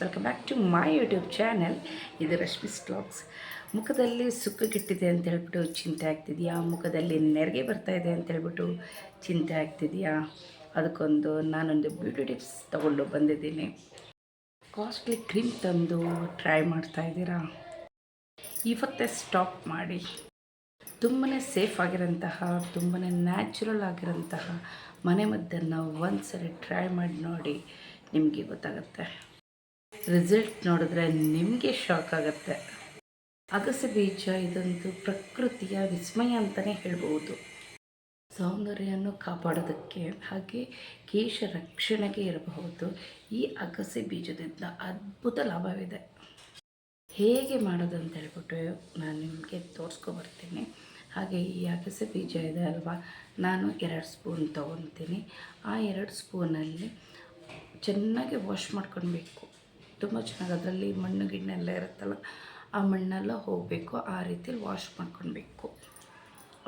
Welcome back to my YouTube channel ಇದು Rashmi blogs ಮುಖದಲ್ಲಿ ಸುಕ್ಕಗಿಟ್ಟಿದೆ ಅಂತ ಹೇಳ್ಬಿಟ್ಟು ಚಿಂತೆ ಆಗ್ತಿದೆಯಾ? ಮುಖದಲ್ಲಿ ನೆರಿಗೆ ಬರ್ತಾ ಇದೆ ಅಂತ ಹೇಳ್ಬಿಟ್ಟು ಚಿಂತೆ ಆಗ್ತಿದೆಯಾ? ಅದಕ್ಕೊಂದು ನಾನೊಂದು ಬ್ಯೂಟಿ ಟಿಪ್ಸ್ ತಗೊಂಡು ಬಂದಿದ್ದೀನಿ. ಕಾಸ್ಟ್ಲಿ ಕ್ರೀಮ್ ತಂದು ಟ್ರೈ ಮಾಡ್ತಾ ಇದ್ದೀರಾ? ಇವತ್ತೇ ಸ್ಟಾಪ್ ಮಾಡಿ. ತುಂಬಾ ಸೇಫ್ ಆಗಿರೋಂತಹ ತುಂಬಾ ನ್ಯಾಚುರಲ್ ಆಗಿರೋಂತಹ ಮನೆಮದ್ದನ್ನು ಒಂದು ಸರಿ ಟ್ರೈ ಮಾಡಿ ನೋಡಿ ನಿಮಗೆ ಗೊತ್ತಾಗುತ್ತೆ. ರಿಸಲ್ಟ್ ನೋಡಿದ್ರೆ ನಿಮಗೆ ಶಾಕ್ ಆಗುತ್ತೆ. ಅಗಸೆ ಬೀಜ ಇದೊಂದು ಪ್ರಕೃತಿಯ ವಿಸ್ಮಯ ಅಂತಲೇ ಹೇಳ್ಬೋದು. ಸೌಂದರ್ಯವನ್ನು ಕಾಪಾಡೋದಕ್ಕೆ ಹಾಗೆ ಕೇಶ ರಕ್ಷಣೆಗೆ ಇರಬಹುದು. ಈ ಅಗಸೆ ಬೀಜದಿಂದ ಅದ್ಭುತ ಲಾಭವಿದೆ. ಹೇಗೆ ಮಾಡೋದು ಅಂತ ಹೇಳ್ಬಿಟ್ಟು ನಾನು ನಿಮಗೆ ತೋರಿಸ್ಕೊಬರ್ತೀನಿ ಹಾಗೆ ಈ ಅಗಸೆ ಬೀಜ ಇದೆ ಅಲ್ವಾ? ನಾನು ಎರಡು ಸ್ಪೂನ್ ತೊಗೊತೀನಿ ಆ ಎರಡು ಸ್ಪೂನಲ್ಲಿ ಚೆನ್ನಾಗಿ ವಾಶ್ ಮಾಡ್ಕೊಳ್ಬೇಕು. ತುಂಬ ಚೆನ್ನಾಗಿ ಅದರಲ್ಲಿ ಮಣ್ಣು ಗಿಣ್ಣೆಲ್ಲ ಇರುತ್ತಲ್ಲ, ಆ ಮಣ್ಣೆಲ್ಲ ಹೋಗಬೇಕು, ಆ ರೀತಿಯಲ್ಲಿ ವಾಶ್ ಮಾಡ್ಕೊಳ್ಬೇಕು.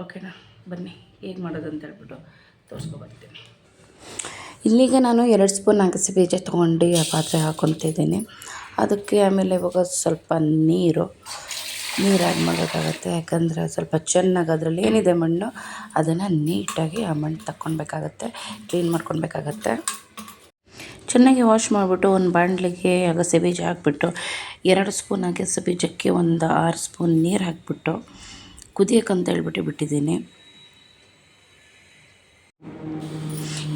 ಓಕೆನಾ ಬನ್ನಿ, ಹೇಗೆ ಮಾಡೋದು ಅಂತ ಹೇಳ್ಬಿಟ್ಟು ತೋರಿಸ್ಕೊಬರ್ತೀನಿ ಇಲ್ಲಿಗೆ ನಾನು ಎರಡು ಸ್ಪೂನ್ ಅಗಸೆ ಬೀಜ ತೊಗೊಂಡು ಆ ಪಾತ್ರೆ ಹಾಕ್ಕೊತಿದ್ದೀನಿ ಅದಕ್ಕೆ ಆಮೇಲೆ ಇವಾಗ ಸ್ವಲ್ಪ ನೀರು ನೀರು ಆ್ಯಡ್ ಮಾಡಬೇಕಾಗತ್ತೆ ಯಾಕಂದರೆ ಸ್ವಲ್ಪ ಚೆನ್ನಾಗಿ ಅದರಲ್ಲಿ ಏನಿದೆ ಮಣ್ಣು, ಅದನ್ನು ನೀಟಾಗಿ ಆ ಮಣ್ಣು ತಕ್ಕೊಳ್ಬೇಕಾಗತ್ತೆ, ಕ್ಲೀನ್ ಮಾಡ್ಕೊಳ್ಬೇಕಾಗತ್ತೆ. ಚೆನ್ನಾಗಿ ವಾಶ್ ಮಾಡಿಬಿಟ್ಟು ಒಂದು ಬಾಣಲಿಗೆ ಅಗಸೆ ಬೀಜ ಹಾಕ್ಬಿಟ್ಟು ಎರಡು ಸ್ಪೂನ್ ಅಗಸೆ ಬೀಜಕ್ಕೆ ಒಂದು ಆರು ಸ್ಪೂನ್ ನೀರು ಹಾಕ್ಬಿಟ್ಟು ಕುದಿಯೋಕ್ಕಂತ ಹೇಳ್ಬಿಟ್ಟು ಬಿಟ್ಟಿದ್ದೀನಿ.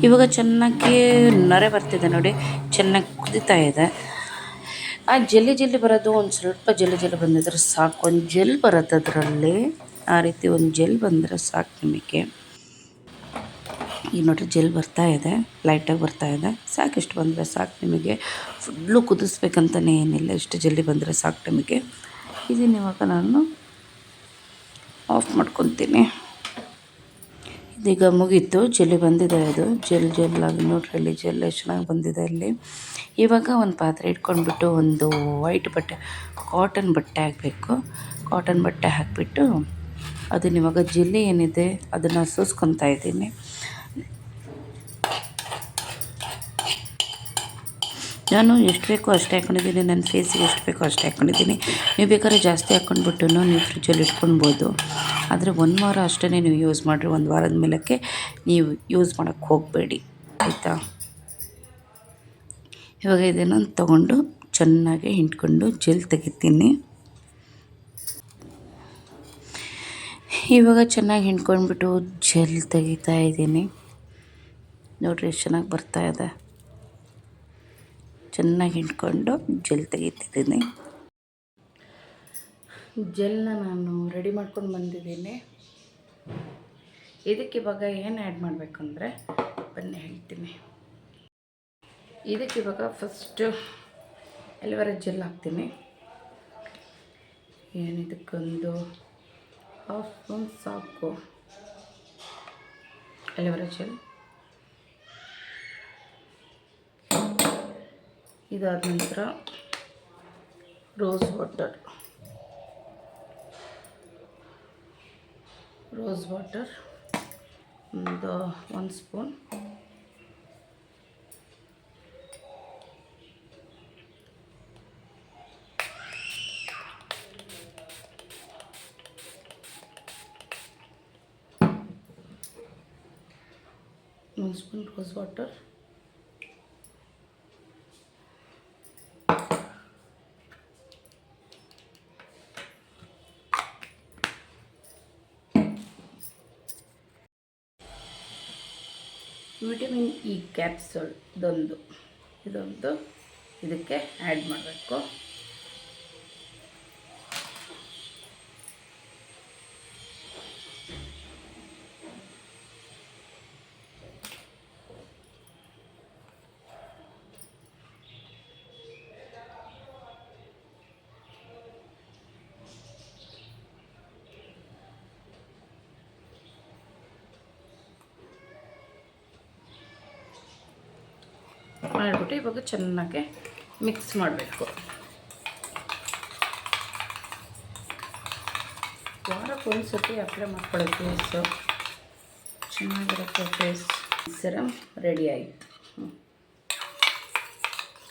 ಇವಾಗ ಚೆನ್ನಾಗಿ ನೊರೆ ಬರ್ತಿದೆ ನೋಡಿ, ಚೆನ್ನಾಗಿ ಕುದೀತಾ ಇದೆ. ಆ ಜಲ್ಲಿ ಜಲ್ಲಿ ಬರೋದು ಒಂದು ಸ್ವಲ್ಪ ಜಲ್ಲಿ ಜಲ್ಲಿ ಬಂದಿದ್ರೆ ಸಾಕು. ಒಂದು ಜೆಲ್ ಬರುತ್ತೆ ಅದರಲ್ಲಿ. ಆ ರೀತಿ ಒಂದು ಜೆಲ್ ಬಂದರೆ ಸಾಕು ನಿಮಗೆ. ಈಗ ನೋಡಿರಿ ಜೆಲ್ ಬರ್ತಾ ಇದೆ ಲೈಟಾಗಿ ಬರ್ತಾ ಇದೆ. ಸಾಕು ಇಷ್ಟು ಬಂದರೆ ಸಾಕು ನಿಮಗೆ. ಫುಲ್ಲು ಕುದಿಸ್ಬೇಕಂತಲೇ ಏನಿಲ್ಲ, ಇಷ್ಟು ಜಲ್ದಿ ಬಂದರೆ ಸಾಕು ನಿಮಗೆ. ಇದನ್ನು ಇವಾಗ ನಾನು ಆಫ್ ಮಾಡ್ಕೊತೀನಿ. ಇದೀಗ ಮುಗೀತು ಜೆಲ್ಲಿ ಬಂದಿದೆ ಅದು ಜೆಲ್ ಜೆಲ್ ಆಗಿ ನೋಡ್ರಿ ಅಲ್ಲಿ ಜೆಲ್ ಎಷ್ಟು ಚೆನ್ನಾಗಿ ಬಂದಿದೆ ಅಲ್ಲಿ ಇವಾಗ ಒಂದು ಪಾತ್ರೆ ಇಟ್ಕೊಂಡ್ಬಿಟ್ಟು ಒಂದು ವೈಟ್ ಬಟ್ಟೆ ಕಾಟನ್ ಬಟ್ಟೆ ಹಾಕಬೇಕು. ಕಾಟನ್ ಬಟ್ಟೆ ಹಾಕಿಬಿಟ್ಟು ಅದನ್ನ ಇವಾಗ ಜೆಲ್ಲಿ ಏನಿದೆ, ಅದನ್ನು ಸೂಸ್ಕೊತಾ ಇದ್ದೀನಿ. ನಾನು ಎಷ್ಟು ಬೇಕೋ ಅಷ್ಟೇ ಹಾಕ್ಕೊಂಡಿದ್ದೀನಿ ನನ್ನ ಫೇಸಿಗೆ ಎಷ್ಟು ಬೇಕೋ ಅಷ್ಟೇ ಹಾಕ್ಕೊಂಡಿದ್ದೀನಿ ನೀವು ಬೇಕಾದ್ರೆ ಜಾಸ್ತಿ ಹಾಕ್ಕೊಂಡ್ಬಿಟ್ಟು ನೀವು ಫ್ರಿಜ್ಜಲ್ಲಿ ಇಟ್ಕೊಳ್ಬೋದು. ಆದರೆ ಒಂದು ವಾರ ಅಷ್ಟೇ ನೀವು ಯೂಸ್ ಮಾಡಿರಿ, ಒಂದು ವಾರದ ಮೇಲಕ್ಕೆ ನೀವು ಯೂಸ್ ಮಾಡೋಕ್ಕೆ ಹೋಗಬೇಡಿ. ಆಯಿತಾ? ಇವಾಗ ಇದನ್ನು ತಗೊಂಡು ಚೆನ್ನಾಗಿ ಹಿಂಡ್ಕೊಂಡು ಜೆಲ್ ತೆಗಿತೀನಿ. ಇವಾಗ ಚೆನ್ನಾಗಿ ಹಿಂಡ್ಕೊಂಡ್ಬಿಟ್ಟು ಜೆಲ್ ತೆಗಿತಾ ಇದ್ದೀನಿ. ನೋಡಿರಿ ಎಷ್ಟು ಚೆನ್ನಾಗಿ ಬರ್ತಾ ಇದೆ. ಚೆನ್ನಾಗಿ ಹಿಂಡ್ಕೊಂಡು ಜೆಲ್ ತೆಗಿತಿದ್ದೀನಿ. ಜೆಲ್ನ ನಾನು ರೆಡಿ ಮಾಡ್ಕೊಂಡು ಬಂದಿದ್ದೀನಿ. ಇದಕ್ಕೆ ಇವಾಗ ಏನು ಆ್ಯಡ್ ಮಾಡಬೇಕು ಅಂದರೆ ಬನ್ನಿ ಹೇಳ್ತೀನಿ. ಇದಕ್ಕೆ ಇವಾಗ ಫಸ್ಟು ಎಲಿವರ ಜೆಲ್ ಹಾಕ್ತೀನಿ. ಏನಿದಕ್ಕೊಂದು ಹಾಫ್ ಸ್ಪೂನ್ ಸಾಕು. Aloe vera gel. ಇದಾದ ನಂತರ ರೋಸ್ ವಾಟರ್ ರೋಸ್ ವಾಟರ್ ಒಂದು ಒಂದು ಸ್ಪೂನ್ ಒಂದು spoon rose water vitamin E capsule ಇದೊಂದು. ಇದೊಂದು ಇದಕ್ಕೆ ಆ್ಯಡ್ ಮಾಡಬೇಕು. ಮಾಡಿಬಿಟ್ಟು ಇವಾಗ ಚೆನ್ನಾಗಿ ಮಿಕ್ಸ್ ಮಾಡಬೇಕು. ವಾರಕ್ಕೆ ಒಂದು ಸರ್ತಿ ಅಪ್ಲೈ ಮಾಡ್ಕೊಳ್ಳೋದು ಫೇಸು ಚೆನ್ನಾಗಿರುತ್ತೆ ಫೇಸ್ ಸಿರಮ್ ರೆಡಿ ಆಯಿತು.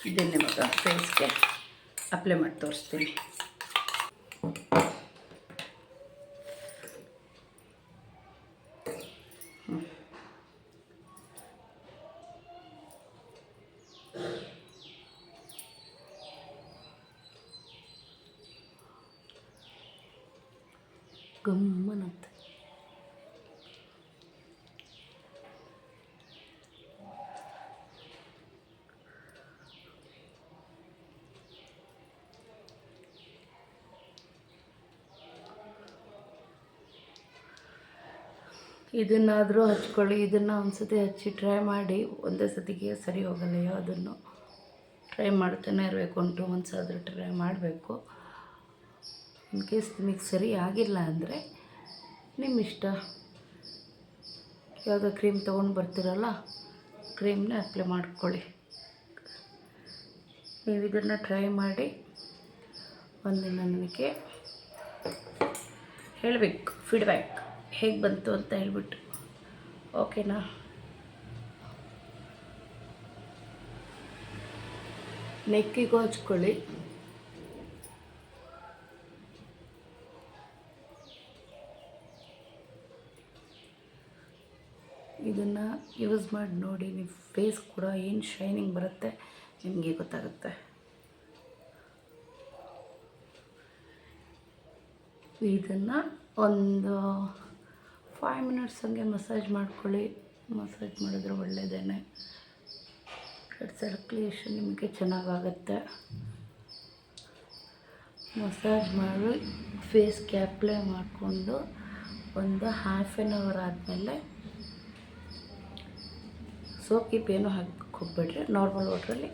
ಇದನ್ನು ಇವಾಗ ಫೇಸ್ಗೆ ಅಪ್ಲೈ ಮಾಡಿ ತೋರಿಸ್ತೀನಿ. ಗಮ್ಮನಂತೆ. ಇದನ್ನಾದರೂ ಹಚ್ಕೊಳ್ಳಿ, ಇದನ್ನು ಒಂದ್ಸತಿ ಹಚ್ಚಿ ಟ್ರೈ ಮಾಡಿ, ಒಂದೇ ಸತಿಗೆ ಸರಿ ಹೋಗಲ್ಲ ಯಾವುದನ್ನು. ಟ್ರೈ ಮಾಡ್ತಾನೆ ಇರಬೇಕು, ಒಂದು ಟು ಮಂತ್ಸ್ ಆದರೂ ಟ್ರೈ ಮಾಡಬೇಕು. ಇನ್ ಕೇಸ್ ನಿಮಗೆ ಸರಿ ಆಗಿಲ್ಲ ಅಂದರೆ ನಿಮ್ಮ ಇಷ್ಟ. ಯಾವುದೋ ಕ್ರೀಮ್ ತೊಗೊಂಡು ಬರ್ತೀರಲ್ಲ, ಕ್ರೀಮ್ನ ಅಪ್ಲೈ ಮಾಡ್ಕೊಳ್ಳಿ. ನೀವು ಇದನ್ನು ಟ್ರೈ ಮಾಡಿ, ಒಂದಿನ ನನಗೆ ಹೇಳಬೇಕು ಫೀಡ್ಬ್ಯಾಕ್ ಹೇಗೆ ಬಂತು ಅಂತ ಹೇಳಿಬಿಟ್ಟು. ಓಕೆನಾ? ನೆಕ್ಕಿಗೆ ಹಚ್ಕೊಳ್ಳಿ. ಇದನ್ನು ಯೂಸ್ ಮಾಡಿ ನೋಡಿ ನಿಮ್ಮ ಫೇಸ್ ಕೂಡ ಏನು ಶೈನಿಂಗ್ ಬರುತ್ತೆ ನಿಮಗೆ ಗೊತ್ತಾಗುತ್ತೆ. ಇದನ್ನು ಒಂದು ಫೈವ್ ಮಿನಿಟ್ಸ್ ಹಂಗೆ ಮಸಾಜ್ ಮಾಡ್ಕೊಳ್ಳಿ. ಮಸಾಜ್ ಮಾಡಿದ್ರೆ ಒಳ್ಳೆಯದೇನೆ ಬ್ಲಡ್ ಸರ್ಕ್ಯುಲೇಷನ್ ನಿಮಗೆ ಚೆನ್ನಾಗಾಗುತ್ತೆ. ಮಸಾಜ್ ಮಾಡಿ ಫೇಸ್ಗೆ ಅಪ್ಲೈ ಮಾಡಿಕೊಂಡು ಒಂದು ಹಾಫ್ ಆನ್ ಅವರ್ ಆದಮೇಲೆ ಸೋಪ್ ಕೀಪ್ ಏನು ಹಾಕಿ ಹೋಗ್ಬೇಡ್ರಿ ನಾರ್ಮಲ್ ವಾಟ್ರಲ್ಲಿ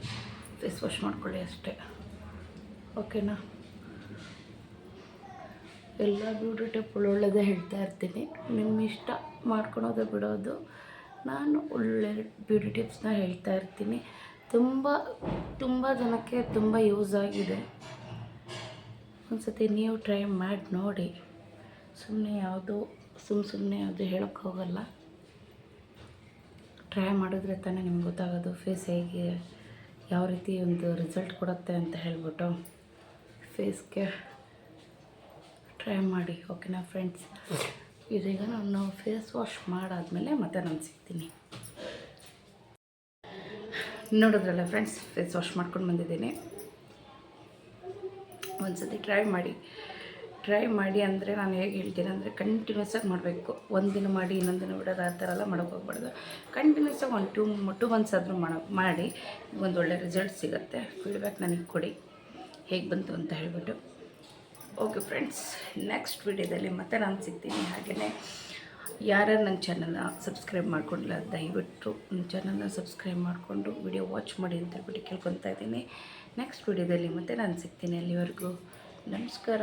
ಫೇಸ್ ವಾಶ್ ಮಾಡ್ಕೊಳ್ಳಿ ಅಷ್ಟೇ. ಓಕೆನಾ ಎಲ್ಲ ಬ್ಯೂಟಿ ಟಿಪ್ ಒಳ್ಳೊಳ್ಳೆದೇ ಹೇಳ್ತಾ ಇರ್ತೀನಿ. ನಿಮ್ಮ ಇಷ್ಟ ಮಾಡ್ಕೊಳೋದು ಬಿಡೋದು. ನಾನು ಒಳ್ಳೆ ಬ್ಯೂಟಿ ಟಿಪ್ಸ್ನ ಹೇಳ್ತಾ ಇರ್ತೀನಿ. ತುಂಬ ತುಂಬ ಜನಕ್ಕೆ ತುಂಬ ಯೂಸ್ ಆಗಿದೆ. ಒಂದ್ಸತಿ ನೀವು ಟ್ರೈ ಮಾಡಿ ನೋಡಿ. ಸುಮ್ಮನೆ ಯಾವುದು ಸುಮ್ಮ ಸುಮ್ಮನೆ ಯಾವುದು ಹೇಳೋಕ್ಕೆ ಹೋಗಲ್ಲ ಟ್ರೈ ಮಾಡಿದ್ರೆ ತಾನೇ ನಿಮ್ಗೆ ಗೊತ್ತಾಗೋದು ಫೇಸ್ ಹೇಗೆ, ಯಾವ ರೀತಿ ಒಂದು ರಿಸಲ್ಟ್ ಕೊಡುತ್ತೆ ಅಂತ ಹೇಳ್ಬಿಟ್ಟು ಫೇಸ್ಗೆ ಟ್ರೈ ಮಾಡಿ. ಓಕೆನಾ ಫ್ರೆಂಡ್ಸ್ ಇದೀಗ ನಾನು ಫೇಸ್ ವಾಶ್ ಮಾಡಾದಮೇಲೆ ಮತ್ತೆ ನಾನು ಸಿಗ್ತೀನಿ. ನೋಡಿದ್ರಲ್ಲ ಫ್ರೆಂಡ್ಸ್ ಫೇಸ್ ವಾಶ್ ಮಾಡ್ಕೊಂಡು ಬಂದಿದ್ದೀನಿ. ಒಂದ್ಸತಿ ಟ್ರೈ ಮಾಡಿ. ಟ್ರೈ ಮಾಡಿ ಅಂದರೆ ನಾನು ಹೇಗೆ ಹೇಳ್ತೀನಿ ಅಂದರೆ ಕಂಟಿನ್ಯೂಸ್ ಆಗಿ ಮಾಡಬೇಕು. ಒಂದಿನ ಮಾಡಿ, ಇನ್ನೊಂದು ದಿನ ಬಿಡೋದು, ಆ ಥರ ಎಲ್ಲ ಮಾಡೋಕೆ ಹೋಗ್ಬಾರ್ದು. ಕಂಟಿನ್ಯೂಸ್ ಆಗಿ ಒಂದು ಟೂ ಟೂ ಮಂತ್ಸ್ ಆದರೂ ಮಾಡೋ, ಮಾಡಿ ಒಂದು ಒಳ್ಳೆ ರಿಸಲ್ಟ್ ಸಿಗುತ್ತೆ. ಫೀಡ್ಬ್ಯಾಕ್ ನನಗೆ ಕೊಡಿ. ಹೇಗೆ ಬಂತು ಅಂತ ಹೇಳಿಬಿಟ್ಟು. ಓಕೆ ಫ್ರೆಂಡ್ಸ್ ನೆಕ್ಸ್ಟ್ ವಿಡಿಯೋದಲ್ಲಿ ಮತ್ತೆ ನಾನು ಸಿಗ್ತೀನಿ. ಹಾಗೆಯೇ ಯಾರ್ಯಾರು ನನ್ನ ಚಾನಲ್ನ ಸಬ್ಸ್ಕ್ರೈಬ್ ಮಾಡ್ಕೊಂಡಿಲ್ಲ, ದಯವಿಟ್ಟು ನನ್ನ ಚಾನಲ್ನ ಸಬ್ಸ್ಕ್ರೈಬ್ ಮಾಡಿಕೊಂಡು ವಿಡಿಯೋ ವಾಚ್ ಮಾಡಿ ಅಂತ ಹೇಳ್ಬಿಟ್ಟು ಕೇಳ್ಕೊತಾ ಇದ್ದೀನಿ. ನೆಕ್ಸ್ಟ್ ವಿಡಿಯೋದಲ್ಲಿ ಮತ್ತೆ ನಾನು ಸಿಗ್ತೀನಿ ಅಲ್ಲಿವರೆಗೂ. ನಮಸ್ಕಾರ.